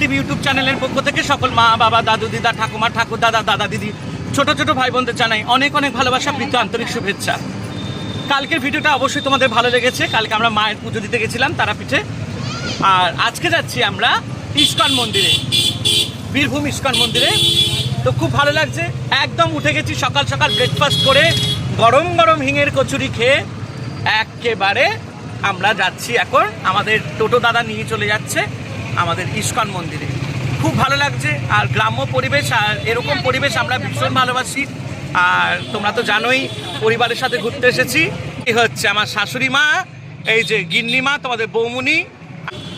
TV YouTube চ্যানেলের পক্ষ থেকে সকল মা, বাবা, দাদু, দিদা, ঠাকুমা, ঠাকুর, দাদা দাদা, দিদি, ছোট ছোট ভাই বোনদের জানাই অনেক অনেক ভালোবাসা, প্রীত, আন্তরিক শুভেচ্ছা। কালকের ভিডিওটা অবশ্যই তোমাদের ভালো লেগেছে। কালকে আমরা মায়ের পুজো দিতে গেছিলাম তারাপীঠে। আর আজকে যাচ্ছি আমরা ইস্কন মন্দিরে, বীরভূম ইস্কন মন্দিরে। তো খুব ভালো লাগছে। একদম উঠে গেছি সকাল সকাল ব্রেকফাস্ট করে, গরম গরম হিঙের কচুরি খেয়ে একেবারে আমরা যাচ্ছি এখন। আমাদের টোটো দাদা নিয়ে চলে যাচ্ছে। আমাদের ইস্কন মন্দিরে। খুব ভালো লাগছে, আর গ্রাম্য পরিবেশ, আর এরকম পরিবেশ আমরা ভীষণ ভালোবাসি। আর তোমরা তো জানোই, পরিবারের সাথে ঘুরতে এসেছি। এই হচ্ছে আমার শাশুড়ি মা, এই যে গিন্নি মা, তোমাদের বৌমুনি।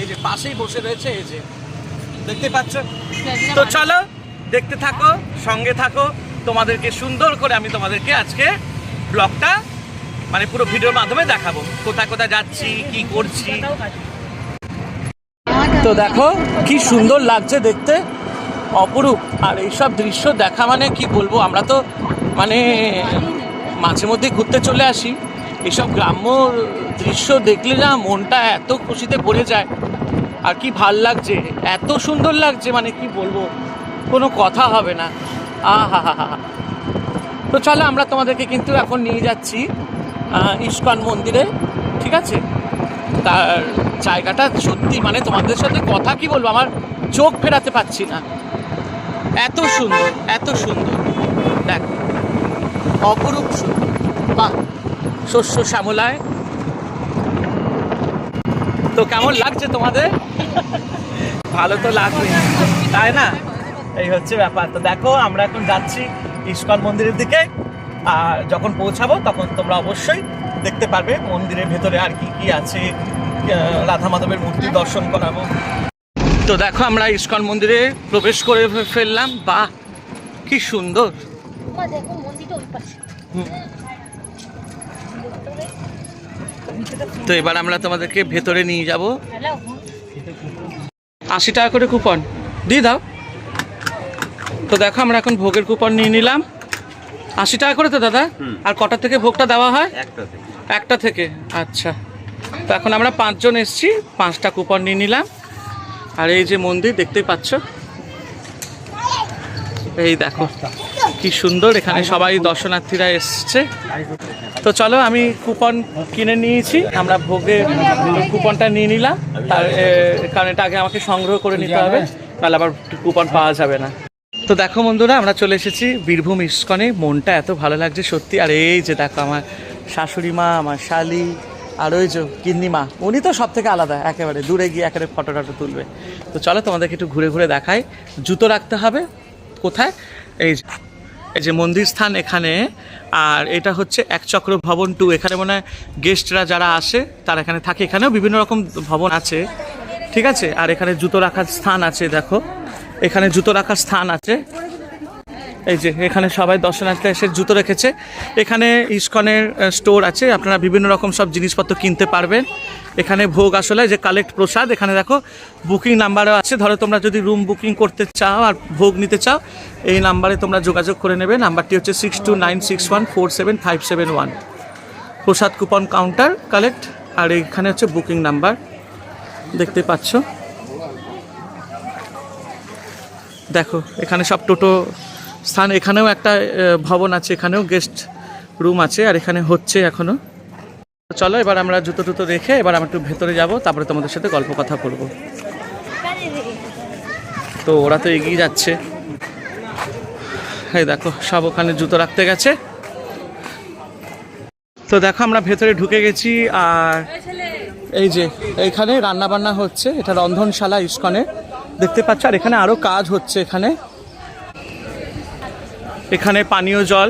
এই যে পাশেই বসে রয়েছে, এই যে দেখতে পাচ্ছ? তো চলো, দেখতে থাকো, সঙ্গে থাকো। তোমাদেরকে সুন্দর করে আমি তোমাদেরকে আজকে ব্লগটা মানে পুরো ভিডিওর মাধ্যমে দেখাবো। কোথায় কোথায় যাচ্ছি, কি করছি? তো দেখো, কি সুন্দর লাগছে দেখতে। অপরূপ। আর এইসব দৃশ্য দেখা মানে কি বলব, আমরা তো মানে মাঝে মধ্যে ঘুরতে চলে আসি। এসব গ্রাম্য দৃশ্য দেখলে না মনটা এত খুশিতে ভরে যায়। আর কি ভালো লাগছে, এত সুন্দর লাগছে মানে কি বলব, কোনো কথা হবে না। আহা হা হা হা তো চলো আমরা তোমাদেরকে কিন্তু এখন নিয়ে যাচ্ছি ইস্কন মন্দিরে, ঠিক আছে? তার জায়গাটা সত্যি মানে তোমাদের সাথে কথা কি বলব? আমার চোখ ফেরাতে পাচ্ছি না। এত সুন্দর এত সুন্দর। দেখ, অপরূপ সুন্দর। বাহ, শস্য শ্যামলায়। তো কেমন লাগছে তোমাদের? ভালো তো লাগবে, তাই না? এই হচ্ছে ব্যাপার। তো দেখো, আমরা এখন যাচ্ছি ইস্কন মন্দিরের দিকে। আর যখন পৌঁছাবো, তখন তোমরা অবশ্যই দেখতে পারবে মন্দিরের ভেতরে আর কি কি আছে রাধা মাধবের মূর্তি দর্শন করাবো। তো দেখো আমরা ইস্কন মন্দিরে প্রবেশ করে ফেললাম। বাহ কি সুন্দর। মা দেখো মন্দিরটা ওই পাশে। তো এবার আমরা তোমাদেরকে ভেতরে নিয়ে যাব। আশি টাকা করে কুপন। দিয়ে দাও। তো দেখো আমরা এখন ভোগের কুপন নিয়ে নিলাম। আশি টাকা করে তো দাদা। আর কটা থেকে ভোগটা দেওয়া হয়? একটা থেকে। আচ্ছা। তো এখন আমরা পাঁচজন এসেছি, পাঁচটা কুপন নিয়ে নিলাম। আর এই যে মন্দির, দেখতেই পাচ্ছ? এই দেখো, কি সুন্দর, এখানে সবাই দর্শনার্থীরা এসছে। তো চলো, আমি কুপন কিনে নিয়েছি। আমরা ভোগে কুপনটা নিয়ে নিলাম। তার কারণ এটা আগে আমাকে সংগ্রহ করে নিতে হবে তাহলে আবার কুপন পাওয়া যাবে না। তো দেখো বন্ধুরা, আমরা চলে এসেছি বীরভূম ইস্কনে। মনটা এত ভালো লাগছে সত্যি। আর এই যে দেখো, আমার শাশুড়ি মা, আমার শালি আর ওই যে কিন্নি মা উনি তো সব থেকে আলাদা, একেবারে দূরে গিয়ে একেবারে ফটো টটো তুলবে। তো চলো তোমাদেরকে একটু ঘুরে ঘুরে দেখাই। জুতো রাখতে হবে, কোথায়? এই এই যে মন্দির স্থান এখানে, আর এটা হচ্ছে এক চক্র ভবন টু এখানে মনে হয় গেস্টরা যারা আসে, তারা এখানে থাকে। এখানেও বিভিন্ন রকম ভবন আছে, ঠিক আছে? আর এখানে জুতো রাখার স্থান আছে, দেখো। এখানে জুতো রাখার স্থান আছে। এই যে, এখানে সবাই দর্শনার্থী এসে জুতো রেখেছে। এখানে ইস্কনের স্টোর আছে। আপনারা বিভিন্ন রকম সব জিনিসপত্র কিনতে পারবেন। এখানে ভোগ আসলে যে কালেক্ট প্রসাদ, এখানে দেখো বুকিং নাম্বারও আছে। ধরো তোমরা যদি রুম বুকিং করতে চাও আর ভোগ নিতে চাও, এই নাম্বারে তোমরা যোগাযোগ করে নেবে। নাম্বারটি হচ্ছে six two nine six one four seven five seven one prasad coupon counter collect আর এখানে হচ্ছে বুকিং নাম্বার দেখতে পাচ্ছ? দেখো, এখানে সব টোটো স্থান এখানেও একটা ভবন আছে, এখানেও গেস্ট রুম আছে, আর এখানে হচ্ছে এখনও। চলো, এবার আমরা জুতো টুতো রেখে এবার আমরা একটু ভেতরে যাব, তারপরে তোমাদের সাথে গল্প কথা করব তো ওরা তো এগিয়ে যাচ্ছে। এই দেখো, সব ওখানে জুতো রাখতে গেছে। তো দেখো, আমরা ভেতরে ঢুকে গেছি, আর এই যে এইখানে রান্না বান্না হচ্ছে, এটা রন্ধনশালা ইস্কনে দেখতে পাচ্ছ, আর এখানে আরও কাজ হচ্ছে এখানে। এখানে পানীয় জল,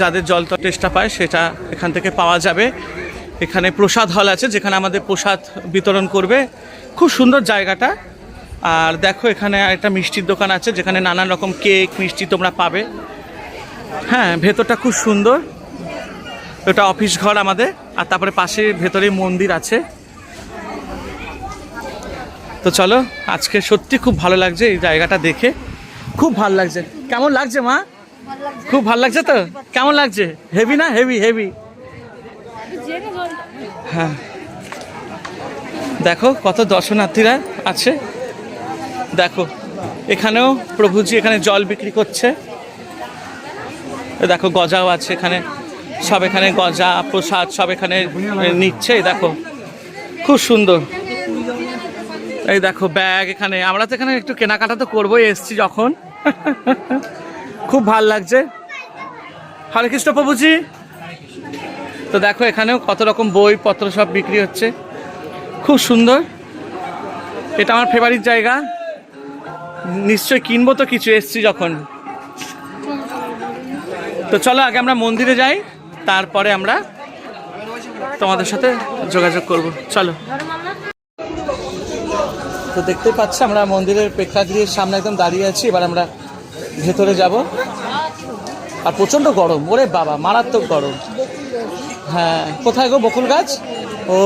যাদের জল তো টেস্টটা পায়, সেটা এখান থেকে পাওয়া যাবে। এখানে প্রসাদ হল আছে, যেখানে আমাদের প্রসাদ বিতরণ করবে। খুব সুন্দর জায়গাটা। আর দেখো, এখানে একটা মিষ্টির দোকান আছে, যেখানে নানান রকম কেক, মিষ্টি তোমরা পাবে। হ্যাঁ ভেতরটা খুব সুন্দর। এটা অফিস ঘর আমাদের, আর তারপরে পাশে ভেতরে মন্দির আছে। তো চলো, আজকে সত্যি খুব ভালো লাগছে এই জায়গাটা দেখে। খুব ভালো লাগছে। কেমন লাগছে মা? খুব ভালো লাগছে তো? কেমন লাগছে? হেভি না? হেভি হেভি হ্যাঁ। দেখো কত দর্শনার্থীরা আছে। দেখো, এখানেও প্রভুজি এখানে জল বিক্রি করছে। দেখো, গজাও আছে এখানে। সব এখানে গজা, প্রসাদ সব এখানে নিচ্ছে দেখো। খুব সুন্দর। এই দেখো, ব্যাগ এখানে। আমরা তো এখানে একটু কেনাকাটা তো করবোই, এসছি যখন। খুব ভালো লাগছে। হরে কৃষ্ণ প্রভুজি। তো দেখো এখানেও কত রকম বই, পত্র সব বিক্রি হচ্ছে। খুব সুন্দর। এটা আমার ফেভারিট জায়গা। নিশ্চয় কিনবো তো কিছু, এসছি যখন। তো চলো আগে আমরা মন্দিরে যাই, তারপরে আমরা তোমাদের সাথে যোগাযোগ করব। চলো। তো দেখতে পাচ্ছি, আমরা মন্দিরের প্রেক্ষাগৃহের সামনে একদম দাঁড়িয়ে আছি। এবার আমরা ভেতরে যাব। আর প্রচণ্ড গরম। ওরে বাবা মারাত্মক গরম। হ্যাঁ কোথায় গো বকুল গাছ? ও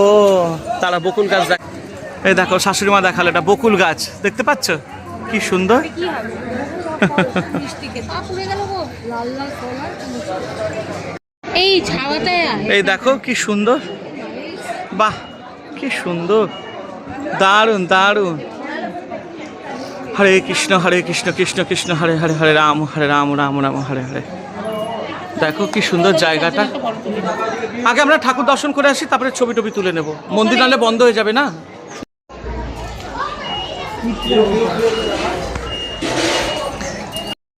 তারা বকুল গাছ দেখ এই দেখো শাশুড়ি মা দেখাল এটা বকুল গাছ। দেখতে পাচ্ছ? কি সুন্দর। এই এই দেখো কি সুন্দর। বাহ কি সুন্দর। দারুণ দারুণ। হরে কৃষ্ণ হরে কৃষ্ণ কৃষ্ণ কৃষ্ণ, হরে হরে হরে রাম হরে রাম রাম রাম, হরে হরে। দেখো কি সুন্দর জায়গাটা। আগে আমরা ঠাকুর দর্শন করে আসি, তারপরে ছবি টবি তুলে নেব। মন্দির নাহলে বন্ধ হয়ে যাবে না?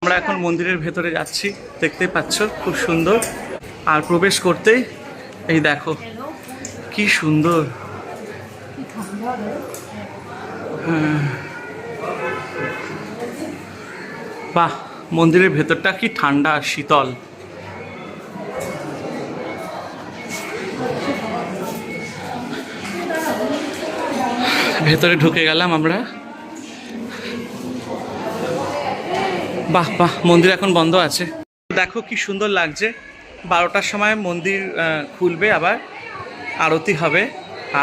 আমরা এখন মন্দিরের ভেতরে যাচ্ছি দেখতেই পাচ্ছ, খুব সুন্দর। আর প্রবেশ করতেই, এই দেখো, কি সুন্দর। হ্যাঁ। বাহ, মন্দিরের ভেতরটা কি ঠান্ডা, শীতল। ভেতরে ঢুকে গেলাম আমরা। বাহ বাহ, মন্দির এখন বন্ধ আছে। দেখো কি সুন্দর লাগছে। বারোটার সময় মন্দির খুলবে আবার, আরতি হবে।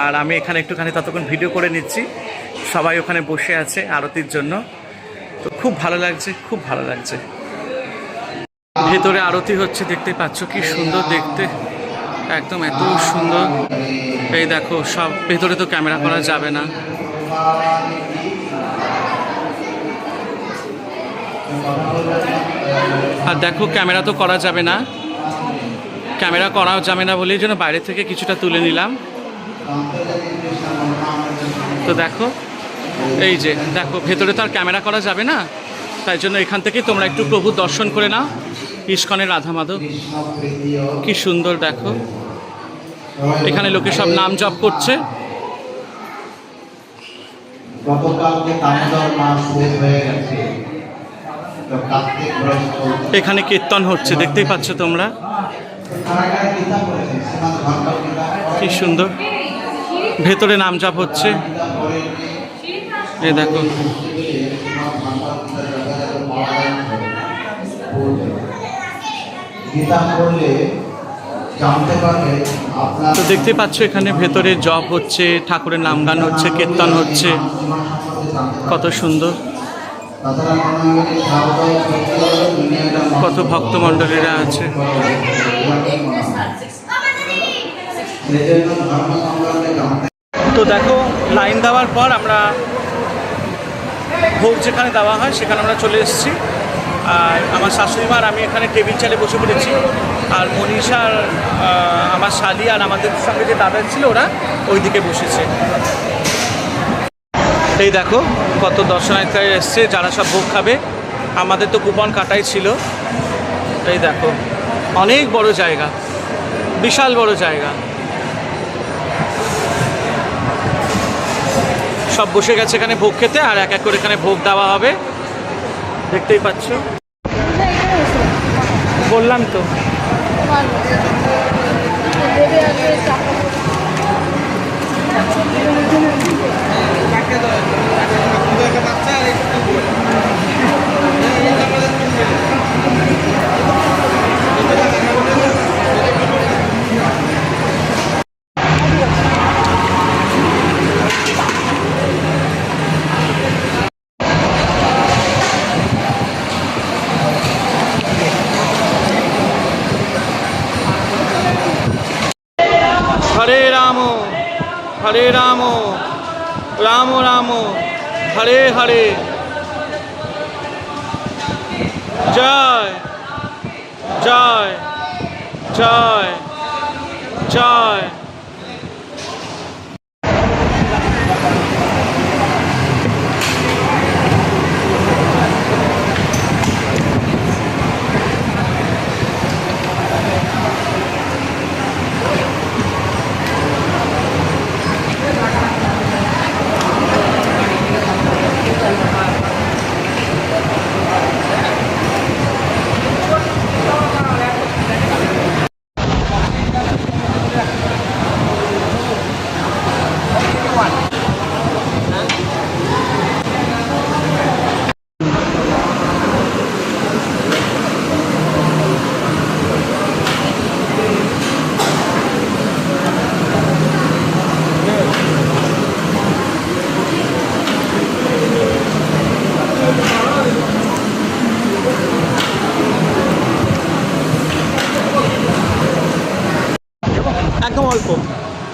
আর আমি এখানে একটুখানি ততক্ষণ ভিডিও করে নিচ্ছি। সবাই ওখানে বসে আছে আরতির জন্য। খুব ভালো লাগছে, খুব ভালো লাগছে। ভেতরে আরতি হচ্ছে, দেখতে পাচ্ছ কি সুন্দর দেখতে। একদম এত সুন্দর। এই দেখো, সব ভেতরে তো ক্যামেরা করা যাবে না। আর দেখো, ক্যামেরা তো করা যাবে না। ক্যামেরা করাও যাবে না বলেই জন্য বাইরে থেকে কিছুটা তুলে নিলাম। তো দেখো এই যে দেখো ভেতরে তো আর ক্যামেরা করা যাবে না। তাই জন্য এখান থেকে তোমরা একটু প্রভু দর্শন করে নাও। ইস্কনের রাধা মাধব কি সুন্দর দেখো। এখানে লোকে সব নাম জপ করছে। এখানে কীর্তন হচ্ছে দেখতেই পাচ্ছ তোমরা। কি সুন্দর। ভেতরে নাম জপ হচ্ছে। এই দেখো। তো দেখতে পাচ্ছ এখানে ভেতরে জপ হচ্ছে, ঠাকুরের নাম গান হচ্ছে, কীর্তন হচ্ছে। কত সুন্দর। কত ভক্ত ভক্তমণ্ডলীরা আছে। তো দেখো, লাইন দেওয়ার পর আমরা ভোগ যেখানে দেওয়া হয়, সেখানে আমরা চলে এসেছি। আর আমার শাশুড়ি মা আর আমি এখানে টেবিল চালে বসে পড়েছি। আর মনীষার আমার শালি আর আমাদের সঙ্গে যে দাদা ছিল ওরা ওই দিকে বসেছে। এই দেখো কত দর্শনার্থীরা এসছে, যারা সব ভোগ খাবে। আমাদের তো কুপন কাটাই ছিল। এই দেখো, অনেক বড় জায়গা, বিশাল বড় জায়গা। সব বসে গেছে এখানে ভোগ খেতে, আর এক এক করে এখানে ভোগ দেওয়া হবে। দেখতেই পাচ্ছ। বললাম তো। হরে রাম রাম রাম হরে হরে। জয় জয় জয় জয়।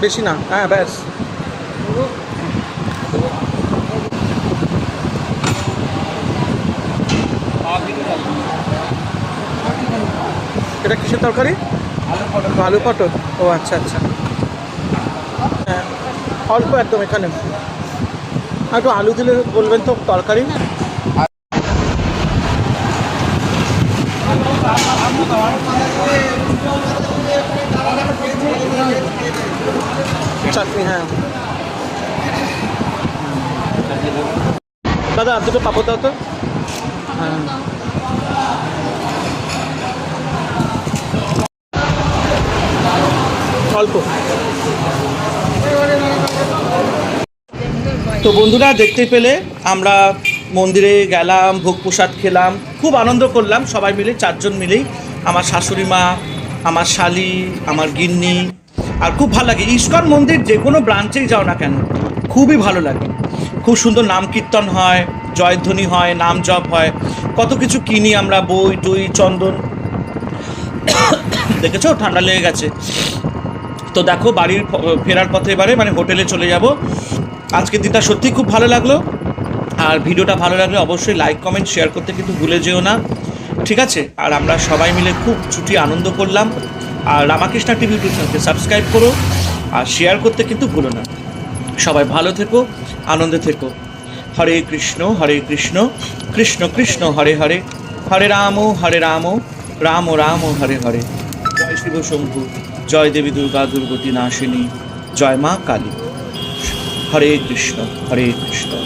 বেশি না। হ্যাঁ ব্যাস। এটা কিসের তরকারি? আলু পটল। ও আচ্ছা আচ্ছা। হ্যাঁ অল্প একদম এখানে। একটু আলু দিলে বলবেন তো তরকারি? চাটনি হ্যাঁ দাদা দুটো পাপড় দাও তো অল্প তো বন্ধুরা, দেখতে পেলে আমরা মন্দিরে গেলাম, ভোগ প্রসাদ খেলাম, খুব আনন্দ করলাম, সবাই মিলে, চারজন মিলেই। আমার শাশুড়ি মা, আমার শালি, আমার গিন্নি আর খুব ভালো লাগে। ইস্কন মন্দির যে কোনো ব্রাঞ্চেই যাও না কেন, খুবই ভালো লাগে। খুব সুন্দর নাম কীর্তন হয়, জয়ধ্বনি হয়, নাম জপ হয়। কত কিছু কিনি আমরা, বই, টই, চন্দন। দেখেছ? ঠান্ডা লেগে গেছে। তো দেখো, বাড়ির ফেরার পথে এবারে মানে হোটেলে চলে যাব। আজকের দিনটা সত্যিই খুব ভালো লাগল। আর ভিডিওটা ভালো লাগলে অবশ্যই লাইক কমেন্ট শেয়ার করতে কিন্তু ভুলে যেও না। ঠিক আছে? আর আমরা সবাই মিলে খুব ছুটি আনন্দ করলাম। আর রামাকৃষ্ণা টিভি ইউটিউব চ্যানেলকে সাবস্ক্রাইব করো আর শেয়ার করতে কিন্তু ভুলো না। সবাই ভালো থেকো, আনন্দে থেকো। হরে কৃষ্ণ হরে কৃষ্ণ কৃষ্ণ কৃষ্ণ, হরে হরে। হরে রাম হরে রাম রাম রাম, হরে হরে। জয় শিব শম্ভু, জয় দেবী দুর্গা দুর্গতি নাশিনী, জয় মা কালী। হরে কৃষ্ণ হরে কৃষ্ণ।